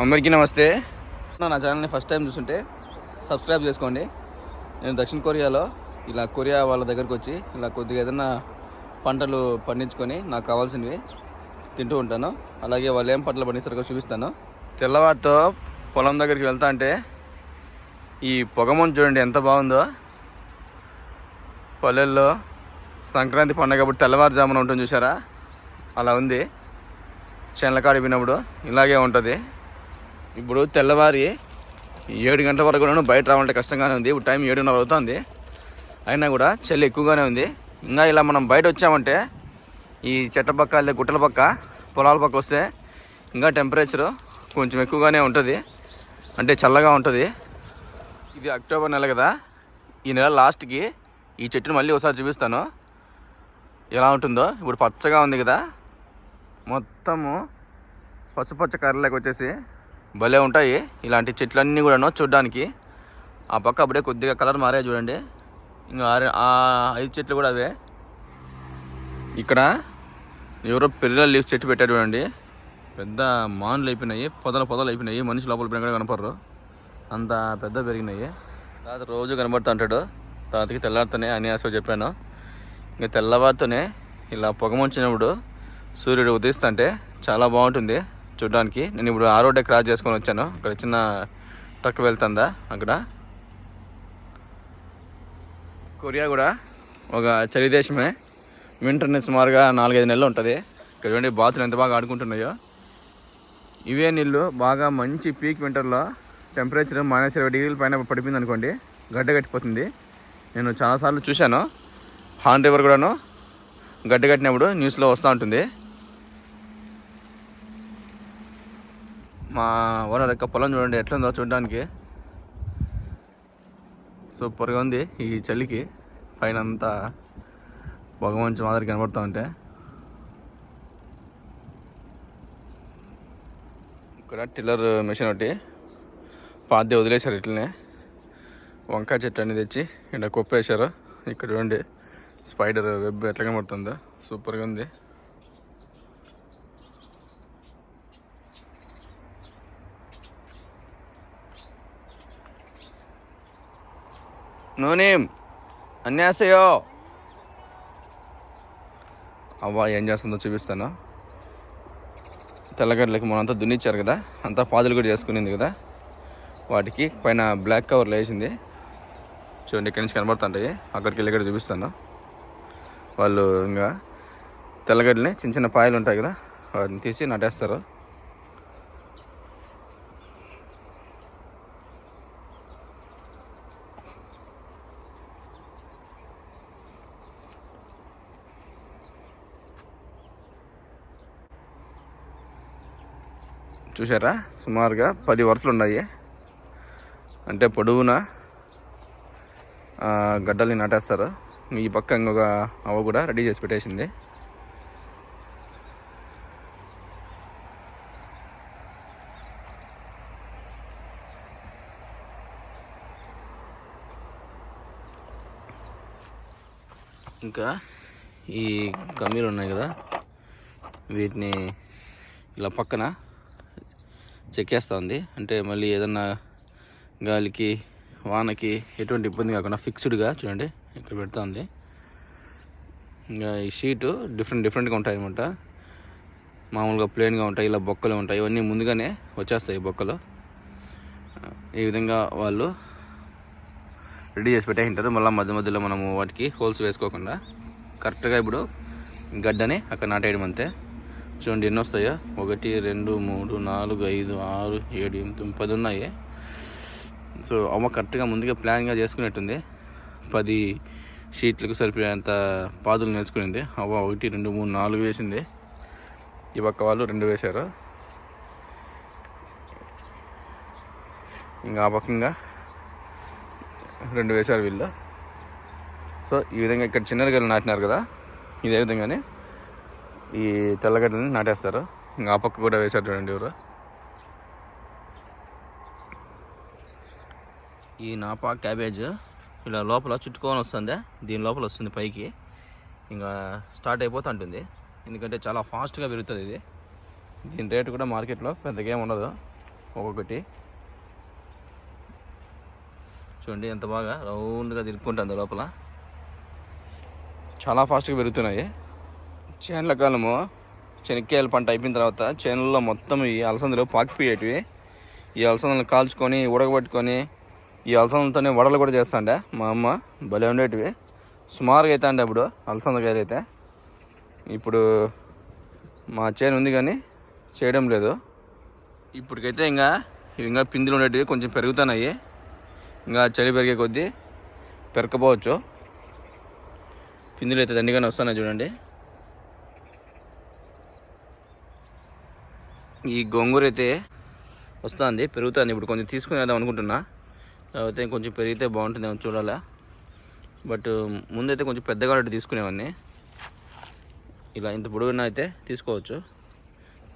అందరికీ నమస్తే. నా ఛానల్ని ఫస్ట్ టైం చూస్తుంటే సబ్స్క్రైబ్ చేసుకోండి. నేను దక్షిణ కొరియాలో ఇలా కొరియా వాళ్ళ దగ్గరకు వచ్చి ఇలా కొద్దిగా ఏదైనా పంటలు పండించుకొని నాకు కావాల్సినవి తింటూ ఉంటాను. అలాగే వాళ్ళు ఏం పంటలు పండిస్తారో చూపిస్తాను. తెల్లవారితో పొలం దగ్గరికి వెళ్తా అంటే ఈ పొగమని చూడండి ఎంత బాగుందో. పల్లెల్లో సంక్రాంతి పండగ తెల్లవారుజామున ఉంటుంది చూసారా అలా ఉంది. చెన్లకాడిపోయినప్పుడు ఇలాగే ఉంటుంది. ఇప్పుడు తెల్లవారి ఏడు గంటల వరకు కూడా బయట రావాలంటే కష్టంగానే ఉంది. ఇప్పుడు టైం ఏడున్నర అవుతుంది. అయినా కూడా చలి ఎక్కువగానే ఉంది. ఇంకా ఇలా మనం బయట వచ్చామంటే ఈ చెట్ల పక్క లేదా గుట్టల పక్క పొలాల పక్క వస్తే ఇంకా టెంపరేచరు కొంచెం ఎక్కువగానే ఉంటుంది. అంటే చల్లగా ఉంటుంది. ఇది అక్టోబర్ నెల కదా. ఈ నెల లాస్ట్కి ఈ చెట్టును మళ్ళీ ఒకసారి చూపిస్తాను. ఎలా ఉంటుందో. ఇప్పుడు పచ్చగా ఉంది కదా. మొత్తము పసుపచ్చ కర్రలోకి వచ్చేసి భలే ఉంటాయి. ఇలాంటి చెట్లన్నీ కూడాను చూడ్డానికి. ఆ పక్క అప్పుడే కొద్దిగా కలర్ మారే చూడండి. ఇంకా ఆ ఐదు చెట్లు కూడా అవే. ఇక్కడ ఎవరో పిల్లల లీవ్స్ చెట్టు పెట్టాడు చూడండి. పెద్ద మానులు అయిపోయినాయి పొదల పొదలు అయిపోయినాయి. మనిషి లోపల పోయినా కూడా కనపడరు. అంత పెద్ద పెరిగినాయి. తాత రోజు కనబడుతూ ఉంటాడు. తాతకి తెల్లారితోనే అన్యాసో చెప్పాను. ఇంకా తెల్లవారితోనే ఇలా పొగమంచినప్పుడు సూర్యుడు ఉదయిస్తుంటే చాలా బాగుంటుంది. చూడడానికి. నేను ఇప్పుడు ఆ రోడ్డే క్రాస్ చేసుకొని వచ్చాను. అక్కడ చిన్న ట్రక్ వెళ్తుందా అక్కడ? కొరియా కూడా ఒక చలి దేశమే. వింటర్ని సుమారుగా నాలుగైదు నెలలు ఉంటుంది. ఇక్కడ చూడండి బాతులు ఎంత బాగా ఆడుకుంటున్నాయో. ఇవే నీళ్ళు బాగా మంచి పీక్ వింటర్లో టెంపరేచర్ మైనస్ ఇరవై డిగ్రీల పైన పడిపోయింది అనుకోండి గడ్డ కట్టిపోతుంది నేను చాలాసార్లు చూశాను. హాన్ రివర్ కూడాను గడ్డ కట్టినప్పుడు న్యూస్లో వస్తూ ఉంటుంది. మా ఓనర్ యొక్క పొలం చూడండి ఎట్లుందో చూడడానికి. సూపర్గా ఉంది ఈ చలికి. పైన అంతా భగవంతు మాదిరి కనబడుతూ ఉంటే. ఇక్కడ టిల్లర్ మెషిన్ ఒకటి. పాదే వదిలేశారు ఇట్లనే. వంకాయ చెట్లు అనేది తెచ్చి ఇక్కడ కుప్పేశారు. ఇక్కడ చూడండి స్పైడర్ వెబ్ ఎట్లా కనబడుతుందో. సూపర్గా ఉంది. నూనెం. అన్యాసయో అవ్వ ఏం చేస్తుందో చూపిస్తాను. తెల్లగడ్డలకి మనంతా దున్నిచ్చారు కదా అంతా పాదులు కూడా చేసుకునింది కదా. వాటికి పైన బ్లాక్ కవర్ వేసింది. చూడండి ఇక్కడి నుంచి కనబడుతుంటాయి. అక్కడికి వెళ్ళి ఇక్కడ చూపిస్తాను. వాళ్ళు ఇంకా తెల్లగడ్డని చిన్న చిన్న పాయలు ఉంటాయి కదా వాటిని తీసి నాటేస్తారు. చూసారా సుమారుగా పది వరుసలు ఉన్నాయి అంటే పొడవునా? గడ్డల్ని నాటేస్తారు. ఈ పక్క ఇంకొక అవ కూడా రెడీ చేసి పెట్టేసింది. ఇంకా ఈ కమ్మీలు ఉన్నాయి కదా. వీటిని ఇలా పక్కన చెక్కేస్తుంది. అంటే మళ్ళీ ఏదన్నా గాలికి వానకి ఎటువంటి ఇబ్బంది కాకుండా ఫిక్స్డ్గా చూడండి ఇక్కడ పెడతా ఉంది ఇంకా ఈ షీటు డిఫరెంట్ డిఫరెంట్గా ఉంటాయి అనమాట మామూలుగా ప్లెయిన్గా ఉంటాయి ఇలా బొక్కలు ఉంటాయి. ఇవన్నీ ముందుగానే వచ్చేస్తాయి ఈ బొక్కలు. ఈ విధంగా వాళ్ళు రెడీ చేసి పెట్టేసింటారు మళ్ళీ మధ్య మధ్యలో మనము వాటికి హోల్స్ వేసుకోకుండా. కరెక్ట్గా ఇప్పుడు గడ్డని అక్కడ నాటేయడం అంతే. చూడండి ఎన్ని వస్తాయా? ఒకటి రెండు మూడు నాలుగు ఐదు ఆరు ఏడు ఎనిమిది పది ఉన్నాయి. సో అమ్మ కరెక్ట్గా ముందుగా ప్లాన్గా చేసుకునేట్టుంది. పది షీట్లకు సరిపోయేంత పాదులు నేర్చుకునింది. అవ్వ ఒకటి రెండు మూడు నాలుగు వేసింది. ఈ పక్క వాళ్ళు రెండు వేశారు. ఇంకా ఆ పక్కంగా రెండు వేశారు వీళ్ళు. సో ఈ విధంగా ఇక్కడ చిన్నరగలు నాటినారు కదా? ఇదే విధంగానే. ఈ తెల్లగడ్డలని నాటేస్తారు. ఇంకా ఆ పక్క కూడా వేసారు చూడండి ఎవరు. ఈ నాపా క్యాబేజ్ ఇలా లోపల చుట్టుకొని వస్తుంది దీని లోపల వస్తుంది పైకి. ఇంకా స్టార్ట్ అయిపోతూ ఉంటుంది ఎందుకంటే చాలా ఫాస్ట్గా పెరుగుతుంది ఇది. దీని రేటు కూడా మార్కెట్లో పెద్దగా ఏమి ఉండదు. ఒక్కొక్కటి. చూడండి ఎంత బాగా రౌండ్గా తిరుక్కుంటుంది లోపల. చాలా ఫాస్ట్గా పెరుగుతున్నాయి. చేనుల కాలము చెనక్కాయల పంట అయిపోయిన తర్వాత చేనుల్లో మొత్తం ఈ అలసందలు పాకిపోయేటివి. ఈ అలసందలు కాల్చుకొని ఉడకబెట్టుకొని ఈ అలసందలతోనే వడలు కూడా చేస్తాండే మా అమ్మ. భలే ఉండేటివి. సుమారుగా అయితే అండి అప్పుడు అలసందకాయలు అయితే. ఇప్పుడు మా చేను ఉంది కానీ చేయడం లేదు. ఇప్పటికైతే ఇంకా ఇంకా పిందులు ఉండేటివి కొంచెం పెరుగుతున్నాయి. ఇంకా చలి పెరిగే కొద్దీ పెరకపోవచ్చు పిందులు అయితే దండిగానే వస్తున్నాయి చూడండి. ఈ గోంగూర అయితే వస్తుంది పెరుగుతుంది. ఇప్పుడు కొంచెం తీసుకునేద్దాం అనుకుంటున్నా. లేకపోతే కొంచెం పెరిగితే బాగుంటుందేమో చూడాలా. బట్ ముందైతే కొంచెం పెద్దగా ఉన్నట్టు తీసుకునేవాడిని. ఇలా ఇంత పొడవున అయితే తీసుకోవచ్చు.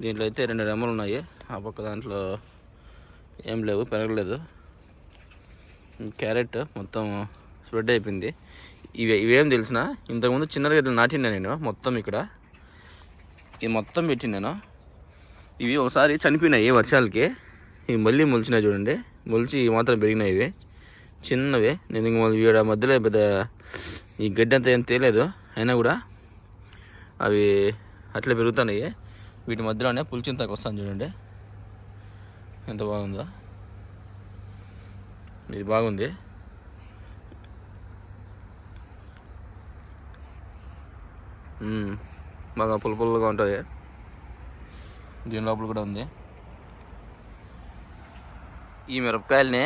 దీంట్లో అయితే రెండు రెమ్మలు ఉన్నాయి. ఆ పక్క దాంట్లో ఏం లేవు పెరగలేదు. క్యారెట్ మొత్తం స్ప్రెడ్ అయిపోయింది. ఇవి ఇవేం తెలిసిన ఇంతకుముందు చిన్నగా ఇట్లా నాటినా నేను మొత్తం ఇక్కడ. ఇది మొత్తం పెట్టినాను ఇవి ఒకసారి చనిపోయినాయి వర్షాలకి. ఇవి మళ్ళీ మొలిచినాయి చూడండి. మొలిచి మాత్రం పెరిగినాయి ఇవి. చిన్నవి. నేను ఇంక మళ్ళీ వీడ మధ్యలో పెద్ద ఈ గడ్డి అంతా ఏం తేలేదు. అయినా కూడా అవి అట్లే పెరుగుతున్నాయి. వీటి మధ్యలోనే పులిచింతకు వస్తాను చూడండి. ఎంత బాగుందో. ఇది బాగుంది. బాగా పుల్ల పుల్లగా ఉంటుంది. దీని లోపల కూడా ఉంది. ఈ మిరపకాయలని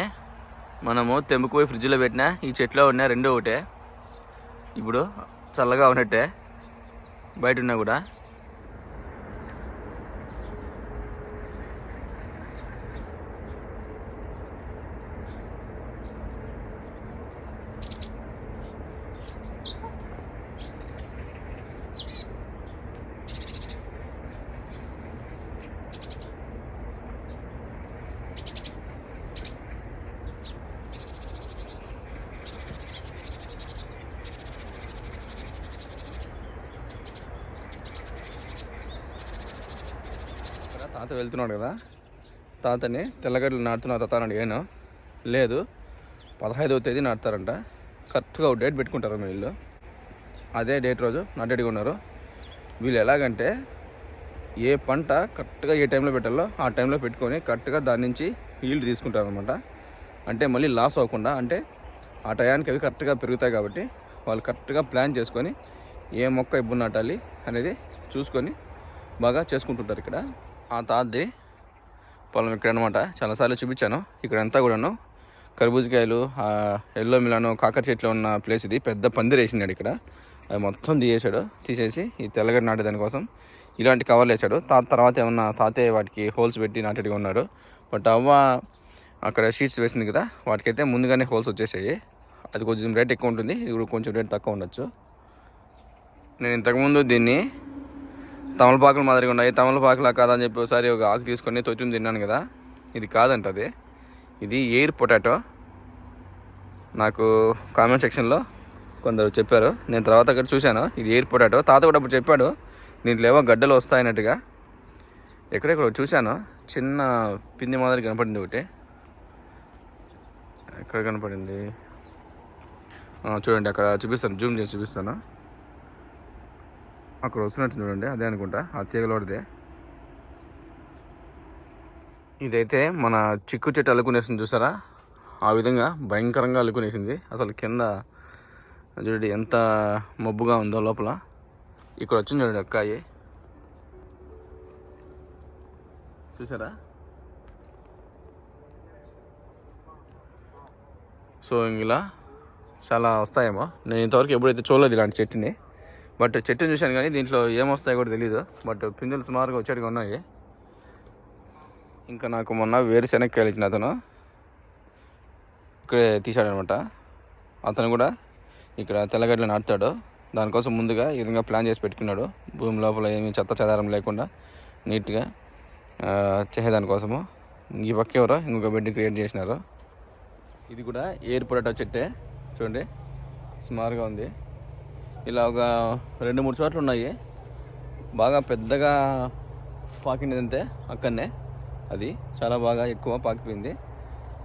మనము తెంపుకుపోయి ఫ్రిడ్జ్లో పెట్టినా ఈ చెట్లో ఉన్న రెండో ఒకటే. ఇప్పుడు చల్లగా ఉన్నట్టే బయట ఉన్నా కూడా ఇక్కడ తాత వెళ్తున్నాడు కదా. తాతని తెల్లగడ్డలు నాటుతున్నా తాత అని ఏను? లేదు. పదహైదవ తేదీ నాటుతారంట. కరెక్ట్గా ఒక డేట్ పెట్టుకుంటారు వీళ్ళు అదే డేట్ రోజు నాటేడిగా ఉన్నారు. వీళ్ళు ఎలాగంటే ఏ పంట కరెక్ట్గా ఏ టైంలో పెట్టాలో ఆ టైంలో పెట్టుకొని కరెక్ట్గా దాని నుంచి ఈల్డ్ తీసుకుంటారనమాట అంటే మళ్ళీ లాస్ అవ్వకుండా అంటే ఆ టయానికి అవి కరెక్ట్గా పెరుగుతాయి కాబట్టి వాళ్ళు కరెక్ట్గా ప్లాన్ చేసుకొని ఏ మొక్క ఎప్పుడు నాటాలి అనేది చూసుకొని బాగా చేసుకుంటుంటారు ఇక్కడ. ఆ తాతది పొలం ఇక్కడ అనమాట చాలాసార్లు చూపించాను. ఇక్కడంతా కూడాను కర్బూజకాయలు ఎల్లో మిలాను కాకర చెట్లు ఉన్న ప్లేస్ ఇది. పెద్ద పందిరి వేసినాడు ఇక్కడ. అది మొత్తం తీసేశాడు. తీసేసి ఈ తెల్లగడ్డ నాటే దానికోసం ఇలాంటి కవర్లు వేసాడు తాత తర్వాత ఏమన్నా తాతయ్య వాటికి హోల్స్ పెట్టి నాటేటిగా ఉన్నాడు. బట్ అవ్వ అక్కడ షీట్స్ వేసింది కదా వాటికైతే ముందుగానే హోల్స్ వచ్చేసాయి. అది కొంచెం రేట్ ఎక్కువ ఉంటుంది. ఇది కూడా కొంచెం రేట్ తక్కువ ఉండొచ్చు. నేను ఇంతకుముందు దీన్ని తమలపాకులు మాదిరిగా ఉన్నాయి. తమలపాకులా కాదని చెప్పి ఒకసారి ఒక ఆకు తీసుకొని తొచ్చుని తిన్నాను కదా. ఇది కాదంట అది. ఇది ఎయిర్ పొటాటో. నాకు కామెంట్ సెక్షన్లో కొందరు చెప్పారు. నేను తర్వాత అక్కడ చూశాను. ఇది ఎయిర్ పొటాటో. తాత కూడా అప్పుడు చెప్పాడు. దీంట్లో ఏవో గడ్డలు వస్తాయన్నట్టుగా. ఎక్కడెక్కడ చూశాను. చిన్న పిండి మాదిరి కనపడింది ఒకటి. ఎక్కడ కనపడింది? చూడండి అక్కడ చూపిస్తాను. జూమ్ చేసి చూపిస్తాను. అక్కడ వస్తున్నట్టు చూడండి. అదే అనుకుంటా. ఆ తీగలోడిదే. ఇదైతే మన చిక్కు చెట్టు అల్లుకునేసింది చూసారా? ఆ విధంగా భయంకరంగా అల్లుకునేసింది అసలు కింద చూడండి ఎంత మబ్బుగా ఉందో లోపల. ఇక్కడ వచ్చింది చూడండి అక్కాయి. చూసారా? సో ఇలా చాలా వస్తాయేమో. నేను ఇంతవరకు ఎప్పుడైతే చూడలేదు ఇలాంటి చెట్టుని. బట్ చెట్టుని చూశాను కానీ దీంట్లో ఏమొస్తాయో కూడా తెలియదు బట్ పిందులు సుమారుగా వచ్చేట్టుగా ఉన్నాయి. ఇంకా నాకు మొన్న వేరుశెనక్కాయలు ఇచ్చిన అతను. ఇక్కడే తీశాడనమాట. అతను కూడా ఇక్కడ తెల్లగడ్డలు నాటుతాడు. దానికోసం ముందుగా ఈ విధంగా ప్లాన్ చేసి పెట్టుకున్నాడు. భూమి లోపల ఏమీ చెత్త చెదారం లేకుండా నీట్గా చేసేదానికోసము ఈ పక్క ఎవరో ఇంకొక బెడ్ క్రియేట్ చేసినారు. ఇది కూడా ఎయిర్ పొటాటో చెట్టే. చూడండి. సుమారుగా ఉంది. ఇలా ఒక రెండు మూడు చోట్ల ఉన్నాయి. బాగా పెద్దగా పాకినదంతే అక్కడనే. అది చాలా బాగా ఎక్కువ పాకిపోయింది.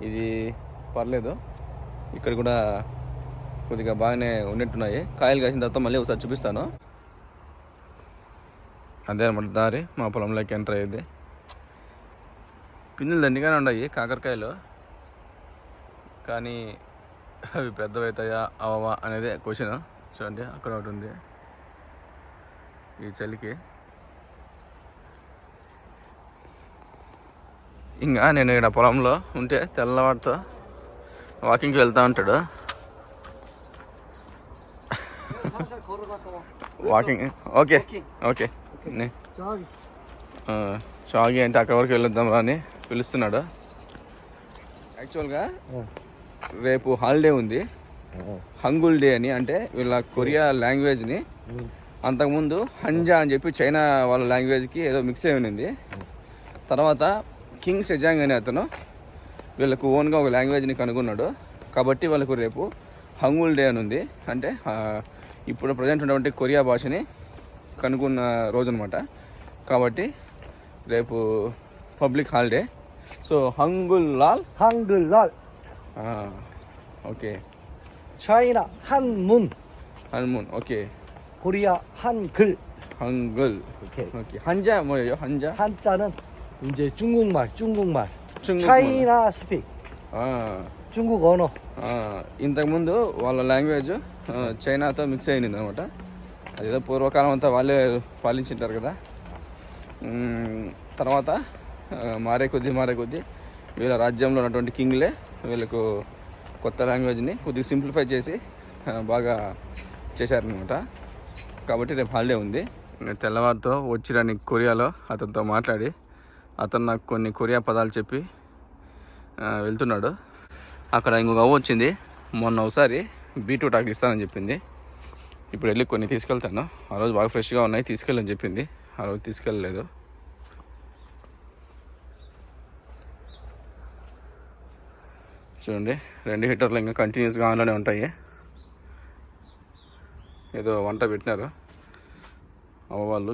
ఇది పర్లేదు. ఇక్కడ కూడా కొద్దిగా బాగానే ఉన్నట్టున్నాయి. కాయలు కాసిన తర్వాత మళ్ళీ ఒకసారి చూపిస్తాను. అదే అనమాట దారి మా పొలంలోకి ఎంటర్ అయ్యేది. పిన్నులు దండిగానే ఉన్నాయి కాకరకాయలు. కానీ అవి పెద్దవైతాయా అవవా అనేది క్వశ్చన్. చూడండి అక్కడ ఒకటి ఉంది. ఈ చలికి. ఇంకా నేను ఇక్కడ పొలంలో ఉంటే తెల్లవాడితో వాకింగ్కి వెళ్తూ ఉంటాడు. Walking okay okay. చాగి అంటే అక్కడ వరకు వెళ్ళొద్దాం అని పిలుస్తున్నాడు. యాక్చువల్గా రేపు హాలిడే ఉంది. హంగుల్ డే అని అంటే వీళ్ళ కొరియా లాంగ్వేజ్ని అంతకుముందు హంజా అని చెప్పి చైనా వాళ్ళ లాంగ్వేజ్కి ఏదో మిక్స్ అయి ఉన్నింది తర్వాత కింగ్ సెజాంగ్ అనే అతను వీళ్ళకు ఓన్గా ఒక లాంగ్వేజ్ని కనుగొన్నాడు. కాబట్టి వాళ్ళకు రేపు హంగుల్ డే అని ఉంది. అంటే ఇప్పుడు ప్రజెంట్ ఉన్నటువంటి కొరియా భాషని కనుగొన్న రోజు అనమాట కాబట్టి రేపు పబ్లిక్ హాలిడే సో హంగుల్ లాల్. హంగుల్ లాల్. Okay. 차이나 한문 honeymoon okay 코리아 한글 hangul 오케이 okay Hamza 뭐예요 Hamza 한자는 이제 중국말 중국말 중국말. 차이나 스픽 ఆ, 중국 언어 ఆ, ఇంతకుముందు వాళ్ళ లాంగ్వేజ్ ఆ, చైనాతో మిక్స్ అయింది అనమాట అదేదో పూర్వకాలం అంతా వాళ్ళే పాలించింటారు కదా మ్మ్, తర్వాత ఆ, మారే కొద్దీ మారే కొద్దీ వీళ్ళ రాజ్యంలో ఉన్నటువంటి కింగ్లే వీళ్ళకు కొత్త లాంగ్వేజ్ని కొద్దిగా సింప్లిఫై చేసి బాగా చేశారనమాట కాబట్టి రేపు హాలిడే ఉంది. నేను తెల్లవారితో వచ్చిరాని కొరియాలో అతనితో మాట్లాడి అతను నాకు కొన్ని కొరియా పదాలు చెప్పి వెళ్తున్నాడు. అక్కడ ఇంకొక అవ్వ వచ్చింది. మొన్న ఒకసారి బీట్రూట్ ఆకులు ఇస్తానని చెప్పింది. ఇప్పుడు వెళ్ళి కొన్ని తీసుకెళ్తాను. ఆ రోజు బాగా ఫ్రెష్గా ఉన్నాయి తీసుకెళ్ళని చెప్పింది. ఆ రోజు తీసుకెళ్ళలేదు. చూడండి రెండు హీటర్లు ఇంకా కంటిన్యూస్గా ఆన్లోనే ఉంటాయి. ఏదో వంట పెట్టినారు. అవ్వ వాళ్ళు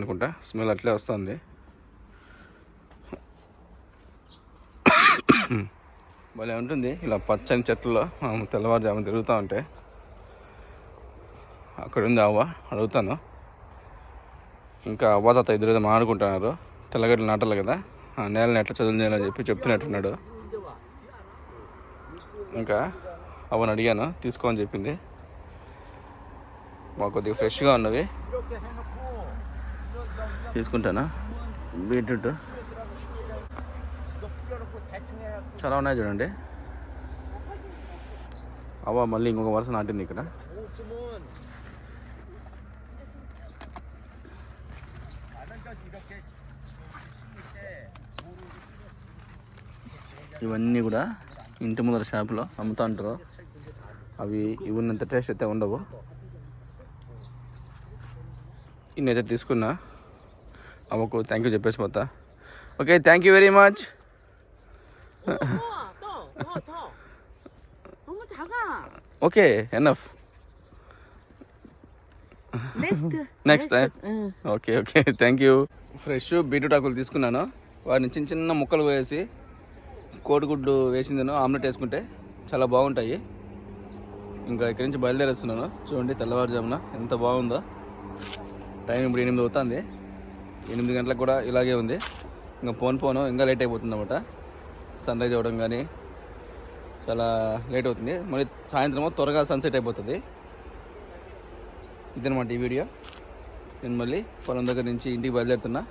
అనుకుంటా స్మెల్ అట్లే వస్తుంది. భలే ఉంటుంది ఇలా పచ్చని చెట్లలో మనం తెల్లవారుజామున తిరుగుతూ ఉంటే. అక్కడ ఉంది అవ్వ అడుగుతాను. ఇంకా అవ్వ తాత ఎదురుగా మాడుకుంటున్నారు తెల్లగడ్డలు నాటాలి కదా ఆ నేలని ఎట్లా చదువు చేయాలని చెప్పి చెప్తున్నట్టున్నాడు. ఇంకా అవ్వని అడిగాను తీసుకో అని చెప్పింది. మాకు కొద్దిగా ఫ్రెష్గా ఉన్నవి. తీసుకుంటానా? బీట్రూట్. చాలా ఉన్నాయి చూడండి. అవ్వ మళ్ళీ ఇంకొక వరుస నాటింది ఇక్కడ. ఇవన్నీ కూడా ఇంటి ముందర షాపులో అమ్ముతా ఉంటారు అవి ఇవి ఉన్నంత టేస్ట్ అయితే ఉండవు. ఇన్నైతే తీసుకున్నా. అమ్మకు థ్యాంక్ యూ చెప్పేసి పోతా. Okay thank you very much okay enough next okay okay thank you fresh beetroot ఆకులు తీసుకున్నాను. వారిని చిన్న చిన్న ముక్కలు పోయేసి కోడిగుడ్డు వేసిందను ఆమ్లెట్ వేసుకుంటే చాలా బాగుంటాయి. ఇంకా ఇక్కడి నుంచి బయలుదేరేస్తున్నాను. చూడండి తెల్లవారుజామున ఎంత బాగుందో. టైం ఇప్పుడు ఎనిమిది అవుతుంది. ఎనిమిది గంటలకు కూడా ఇలాగే ఉంది. ఇంకా ఫోన్ పోను ఇంకా లేట్ అయిపోతుంది అనమాట సన్ రైజ్ అవ్వడం కానీ చాలా లేట్ అవుతుంది. మళ్ళీ సాయంత్రం త్వరగా సన్సెట్ అయిపోతుంది. ఇదనమాట ఈ వీడియో. నేను మళ్ళీ పొలం దగ్గర నుంచి ఇంటికి బయలుదేరుతున్నా.